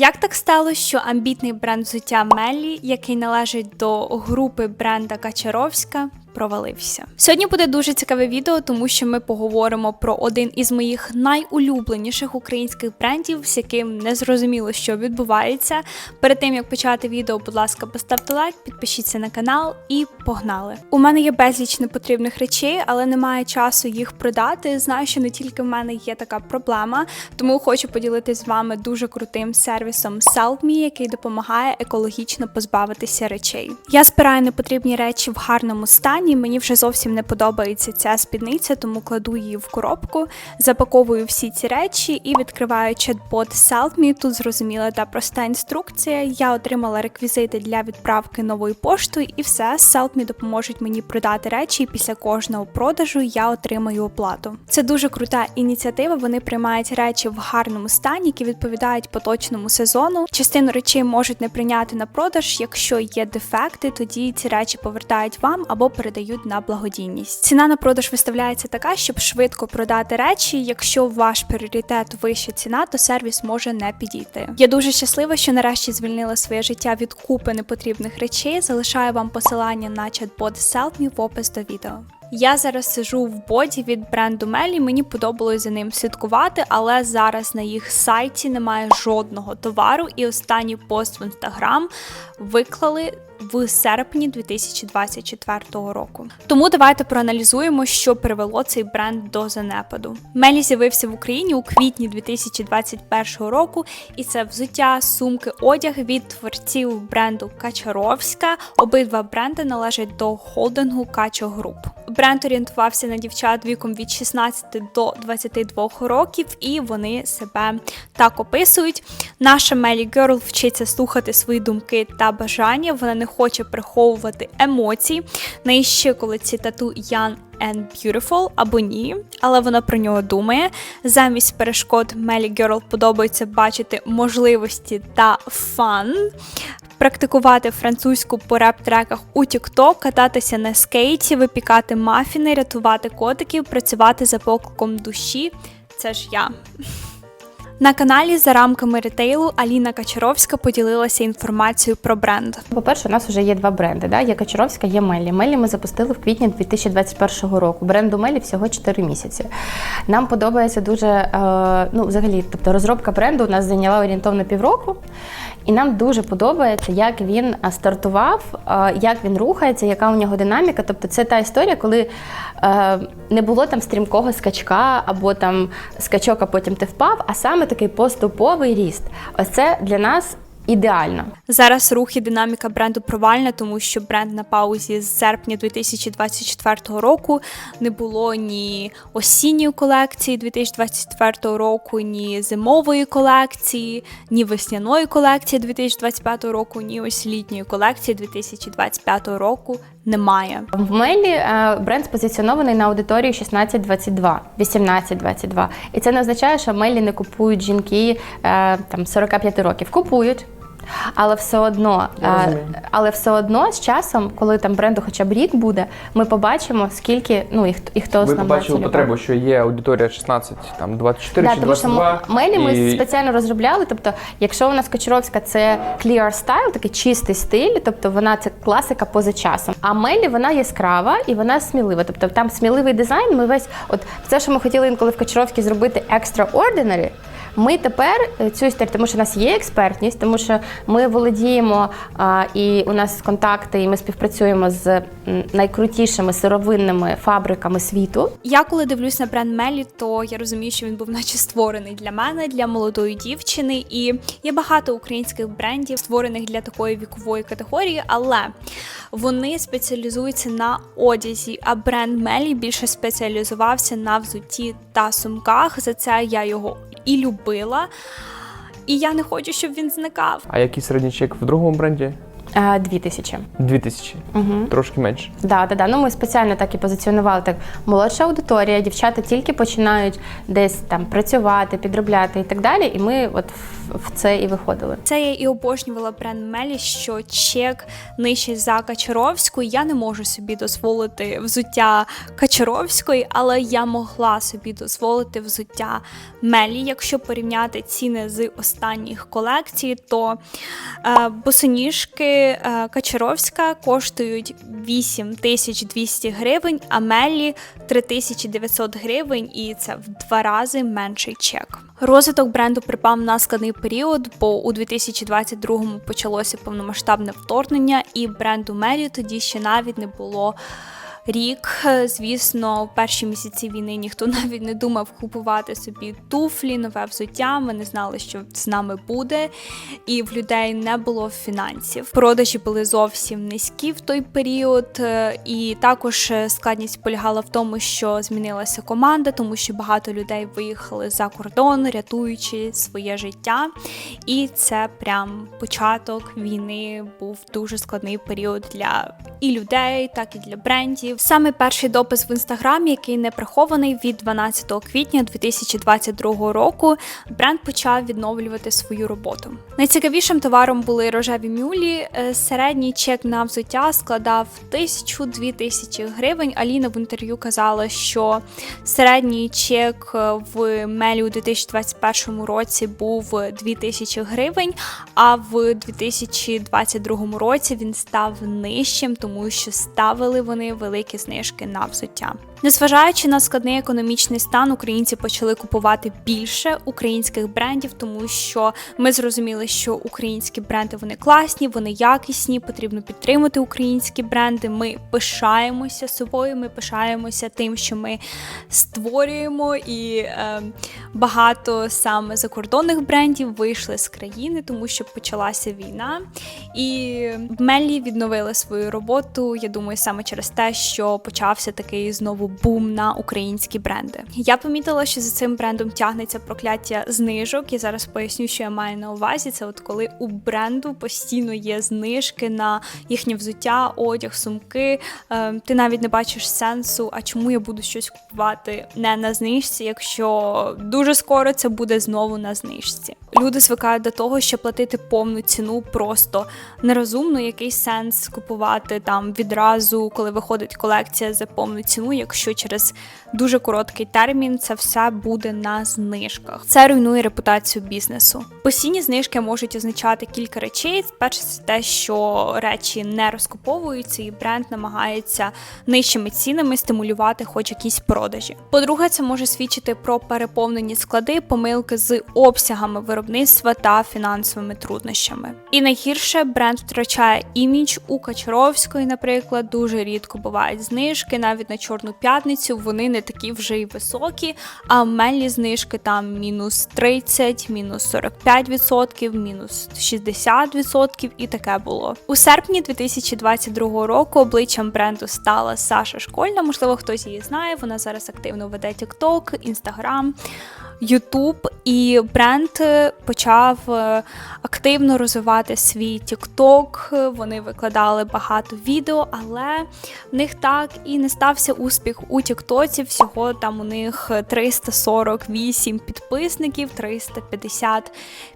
Як так сталося, що амбітний бренд взуття Меллі, який належить до групи бренда Качаровська, провалився? Сьогодні буде дуже цікаве відео, тому що ми поговоримо про один із моїх найулюбленіших українських брендів, з яким не зрозуміло, що відбувається. Перед тим як почати відео, будь ласка, поставте лайк, підпишіться на канал і погнали. У мене є безліч непотрібних речей, але немає часу їх продати. Знаю, що не тільки в мене є така проблема, тому хочу поділитися з вами дуже крутим сервісом SelfMe, який допомагає екологічно позбавитися речей. Я збираю непотрібні речі в гарному стані. Мені вже зовсім не подобається ця спідниця, тому кладу її в коробку, запаковую всі ці речі і відкриваю чат-бот SelfMe. Тут зрозуміла та проста інструкція. Я отримала реквізити для відправки новою поштою, і все SelfMe допоможуть мені продати речі. І після кожного продажу я отримаю оплату. Це дуже крута ініціатива. Вони приймають речі в гарному стані, які відповідають поточному сезону. Частину речей можуть не прийняти на продаж. Якщо є дефекти, тоді ці речі повертають вам або передають на благодійність. Ціна на продаж виставляється така, щоб швидко продати речі. Якщо ваш пріоритет вища ціна, то сервіс може не підійти. Я дуже щаслива, що нарешті звільнила своє життя від купи непотрібних речей. Залишаю вам посилання на чат-бот SelfMe в опис до відео. Я зараз сижу в боді від бренду Мелі. Мені подобалось за ним слідкувати, але зараз на їх сайті немає жодного товару. І останній пост в інстаграм виклали в серпні 2024 року. Тому давайте проаналізуємо, що привело цей бренд до занепаду. Мелі з'явився в Україні у квітні 2021 року, і це взуття, сумки, одяг від творців бренду Качаровська. Обидва бренди належать до холдингу Качо Груп. Бренд орієнтувався на дівчат віком від 16 до 22 років, і вони себе так описують. Наша Мелі Герл вчиться слухати свої думки та бажання. Вона не хоче приховувати емоцій. На її щиколиці тату Young and Beautiful або ні, але вона про нього думає. Замість перешкод Мелі Герл подобається бачити можливості та фан. Практикувати французьку по реп-треках у TikTok, кататися на скейті, випікати мафіни, рятувати котиків, працювати за покликом душі. Це ж я. На каналі за рамками ретейлу Аліна Качаровська поділилася інформацією про бренд. По-перше, у нас вже є два бренди. Да? Є Качаровська, є Мелі. Мелі ми запустили в квітні 2021 року. Бренду Мелі всього 4 місяці. Нам подобається дуже, е, ну, взагалі, тобто розробка бренду у нас зайняла орієнтовно півроку. І нам дуже подобається, як він стартував, як він рухається, яка у нього динаміка. Тобто, це та історія, коли е, не було там стрімкого скачка або там скачок, а потім ти впав, а саме такий поступовий ріст. Ось це для нас ідеально. Зараз рух і динаміка бренду провальна, тому що бренд на паузі з серпня 2024 року не було ні осінньої колекції 2024 року, ні зимової колекції, ні весняної колекції 2025 року, ні ось літньої колекції 2025 року немає. В Мелі е, бренд спозиціонований на аудиторію 16-22, 18-22. І це не означає, що Мелі не купують жінки е, там 45 років. Купують. Але все одно, е, але все одно з часом, коли там бренду хоча б рік буде, ми побачимо, скільки ну і хто і хто Ви основна побачили цільова. потребу, що є аудиторія 16, там 24 Да, чи тому що 22. м- мелі ми і... спеціально розробляли. Тобто, якщо у нас Кочаровська це clear style, такий чистий стиль, тобто вона це класика поза часом. А мелі вона яскрава і вона смілива. Тобто там сміливий дизайн. Ми весь, от все, що ми хотіли інколи в Кочаровській зробити extraordinary, ми тепер е, цю історію, тому що у нас є експертність, тому що ми володіємо і у нас контакти, і ми співпрацюємо з найкрутішими сировинними фабриками світу. Я коли дивлюсь на бренд Мелі, то я розумію, що він був наче створений для мене, для молодої дівчини. І є багато українських брендів, створених для такої вікової категорії, але вони спеціалізуються на одязі. А бренд Мелі більше спеціалізувався на взутті та сумках. За це я його і любила. І я не хочу, щоб він зникав. А який середній чек в другому бренді? Дві тисячі. 2000. Угу. Трошки менше. Да, да, да. Ну ми спеціально так і позиціонували так. Молодша аудиторія, дівчата тільки починають десь там працювати, підробляти і так далі. І ми от в це і виходили. Це я і обожнювала бренд Мелі, що чек нижчий за Качаровську. Я не можу собі дозволити взуття Качаровської, але я могла собі дозволити взуття Мелі. Якщо порівняти ціни з останніх колекцій, то е, босоніжки е, Качаровська коштують 8200 гривень, а Мелі 3900 гривень, і це в два рази менший чек. Розвиток бренду припав на складний період, бо у 2022-му почалося повномасштабне вторгнення, і бренду Мелі тоді ще навіть не було. Рік, звісно, в перші місяці війни ніхто навіть не думав купувати собі туфлі, нове взуття. Ми не знали, що з нами буде, і в людей не було фінансів. Продажі були зовсім низькі в той період, е, і також е, складність полягала в тому, що змінилася команда, тому що багато людей виїхали за кордон, рятуючи своє життя. І це прям початок війни був дуже складний період для і людей, так і для брендів. Саме перший допис в інстаграмі, який не прихований від 12 квітня 2022 року, бренд почав відновлювати свою роботу. Найцікавішим товаром були рожеві мюлі. Е, Середній чек на взуття складав 1000-2000 тисячі гривень. Аліна в інтерв'ю казала, що середній чек е, в Мелі у 2021 році був 2000 гривень, а в 2022 році він став нижчим, тому що ставили вони великі знижки на взуття. Незважаючи на складний економічний стан, українці почали купувати більше українських брендів, тому що ми зрозуміли, що українські бренди вони класні, вони якісні, потрібно підтримати українські бренди. Ми пишаємося собою, ми пишаємося тим, що ми створюємо, і е, багато саме закордонних брендів вийшли з країни, тому що почалася війна. І Меллі відновили свою роботу. Я думаю, саме через те, що почався такий знову бум на українські бренди. Я помітила, що за цим брендом тягнеться прокляття знижок. Я зараз поясню, що я маю на увазі. Це от коли у бренду постійно є знижки на їхнє взуття, одяг, сумки. Е, ти навіть не бачиш сенсу, а чому я буду щось купувати не на знижці, якщо дуже скоро це буде знову на знижці. Люди звикають до того, що платити повну ціну просто нерозумно. Який сенс купувати там відразу, коли виходить колекція за повну ціну, якщо через дуже короткий термін це все буде на знижках. Це руйнує репутацію бізнесу. Постійні знижки можуть означати кілька речей. Перше, це те, що речі не розкуповуються, і бренд намагається нижчими цінами стимулювати хоч якісь продажі. По-друге, це може свідчити про переповнені склади, помилки з обсягами виробництва та фінансовими труднощами. І найгірше бренд втрачає імідж у Качаровської, наприклад, дуже рідко бувають знижки, навіть на чорну п'ятницю вони не такі вже й високі. А мельні знижки там мінус 30, мінус 45%, мінус 60% і таке було. У серпні 2022 року обличчям бренду стала Саша Школьна. Можливо, хтось її знає. Вона зараз активно веде TikTok, Instagram. Ютуб і бренд е, почав е, активно розвивати свій TikTok. Вони викладали багато відео, але в них так і не стався успіх у Тіктоці. Всього там у них 348 підписників, 350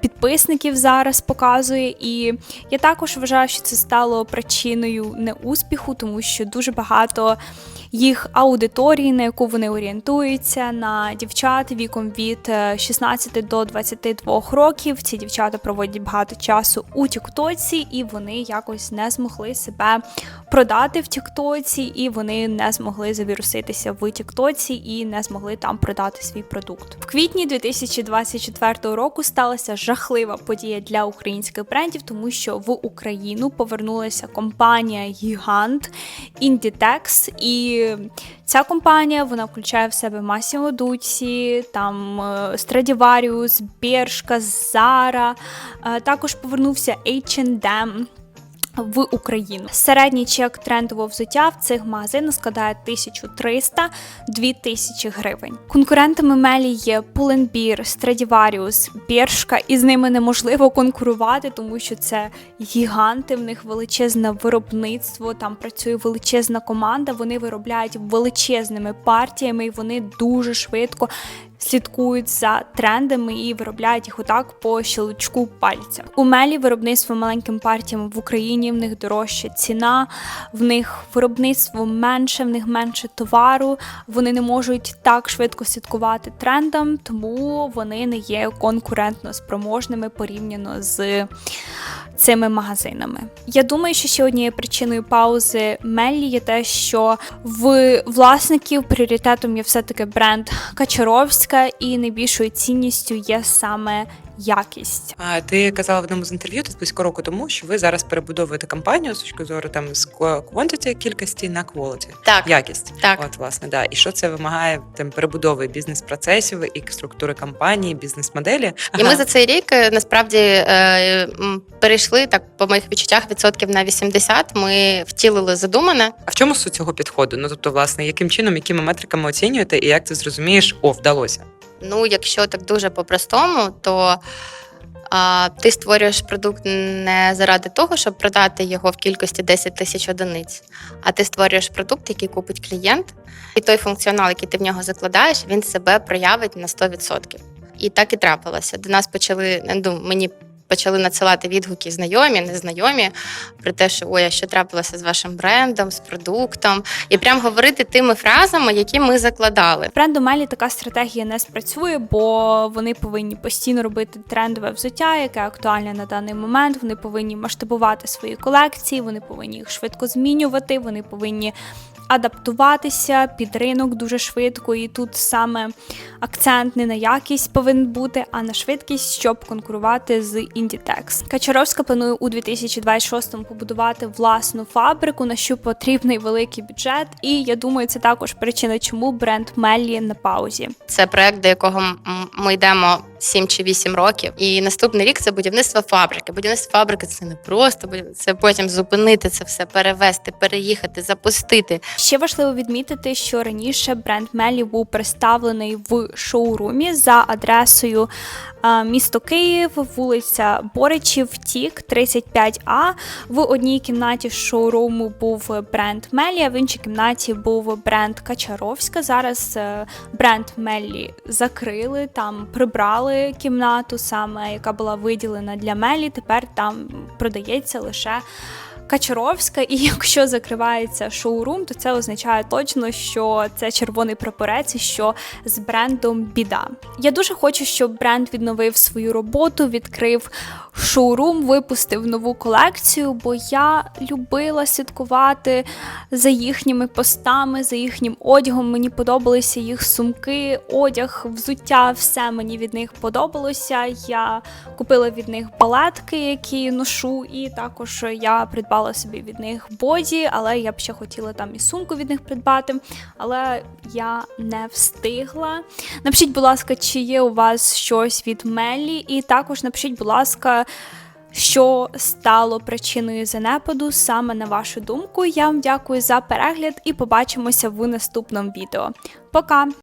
підписників зараз показує. І я також вважаю, що це стало причиною неуспіху, тому що дуже багато їх аудиторії, на яку вони орієнтуються, на дівчат віком від е, 16 до 22 років. Ці дівчата проводять багато часу у Тіктоці, і вони якось не змогли себе продати в Тіктоці, і вони не змогли завіруситися в Тіктоці і не змогли там продати свій продукт. В квітні 2024 року сталася жахлива подія для українських брендів, тому що в Україну повернулася компанія Гігант Inditex, і ця компанія вона включає в себе Massimo Dutti, там Страдіваріус, Stradivarius, Bershka, Zara, е, також повернувся H&M, в Україну. Середній чек трендового взуття в цих магазинах складає 1300-2000 гривень. Конкурентами Мелі є Pull&Bear, Stradivarius, Bershka, і з ними неможливо конкурувати, тому що це гіганти, в них величезне виробництво, там працює величезна команда, вони виробляють величезними партіями, і вони дуже швидко слідкують за трендами і виробляють їх отак по щелчку пальця. У Мелі виробництво маленьким партіям в Україні, в них дорожча ціна, в них виробництво менше, в них менше товару. Вони не можуть так швидко слідкувати трендам, тому вони не є конкурентно спроможними порівняно з цими магазинами. Я думаю, що ще однією причиною паузи Меллі є те, що в власників пріоритетом є все-таки бренд Качаровська, і найбільшою цінністю є саме якість. А ти казала в одному з інтерв'ю тут близько року тому, що ви зараз перебудовуєте компанію з точки зору там з quantity кількості на quality, Так, якість. так. От власне, да. І що це вимагає там перебудови бізнес-процесів і структури компанії, бізнес-моделі. І ми за цей рік е, насправді е, перейшли так по моїх відчуттях відсотків на 80. Ми втілили задумане. А в чому суть цього підходу? Ну тобто, власне, яким чином, якими метриками оцінюєте, і як ти зрозумієш, о, вдалося. Ну, якщо так дуже по-простому, то а, ти створюєш продукт не заради того, щоб продати його в кількості 10 тисяч одиниць, а ти створюєш продукт, який купить клієнт, і той функціонал, який ти в нього закладаєш, він себе проявить на 100%. І так і трапилося. До нас почали ну, мені почали надсилати відгуки знайомі, незнайомі про те, що ой, а що трапилося з вашим брендом, з продуктом, і прям говорити тими фразами, які ми закладали. Бренду Мелі така стратегія не спрацює, бо вони повинні постійно робити трендове взуття, яке актуальне на даний момент. Вони повинні масштабувати свої колекції, вони повинні їх швидко змінювати, вони повинні адаптуватися під ринок дуже швидко. І тут саме акцент не на якість повинен бути, а на швидкість, щоб конкурувати з Inditex. Качаровська планує у 2026-му побудувати власну фабрику, на що потрібний великий бюджет. І я думаю, це також причина, чому бренд Меллі на паузі. Це проект, до якого ми йдемо 7 чи 8 років. І наступний рік це будівництво фабрики. Будівництво фабрики це не просто це потім зупинити це все, перевести, переїхати, запустити. Ще важливо відмітити, що раніше бренд Мелі був представлений в шоурумі за адресою місто Київ, вулиця Боричів, Тік, 35А. В одній кімнаті шоуруму був бренд Мелі, а в іншій кімнаті був бренд Качаровська. Зараз е, бренд Мелі закрили, там прибрали кімнату, саме яка була виділена для Мелі. Тепер там продається лише. Качаровська, і якщо закривається шоурум, то це означає точно, що це червоний прапорець, і що з брендом біда. Я дуже хочу, щоб бренд відновив свою роботу, відкрив шоурум, випустив нову колекцію, бо я любила слідкувати за їхніми постами, за їхнім одягом. Мені подобалися їх сумки, одяг, взуття, все мені від них подобалося. Я купила від них балетки, які ношу, і також я придбала собі від них боді, але я б ще хотіла там і сумку від них придбати, але я не встигла. Напишіть, будь ласка, чи є у вас щось від Мелі, і також напишіть, будь ласка. Що стало причиною занепаду саме на вашу думку? Я вам дякую за перегляд і побачимося в наступному відео. Пока!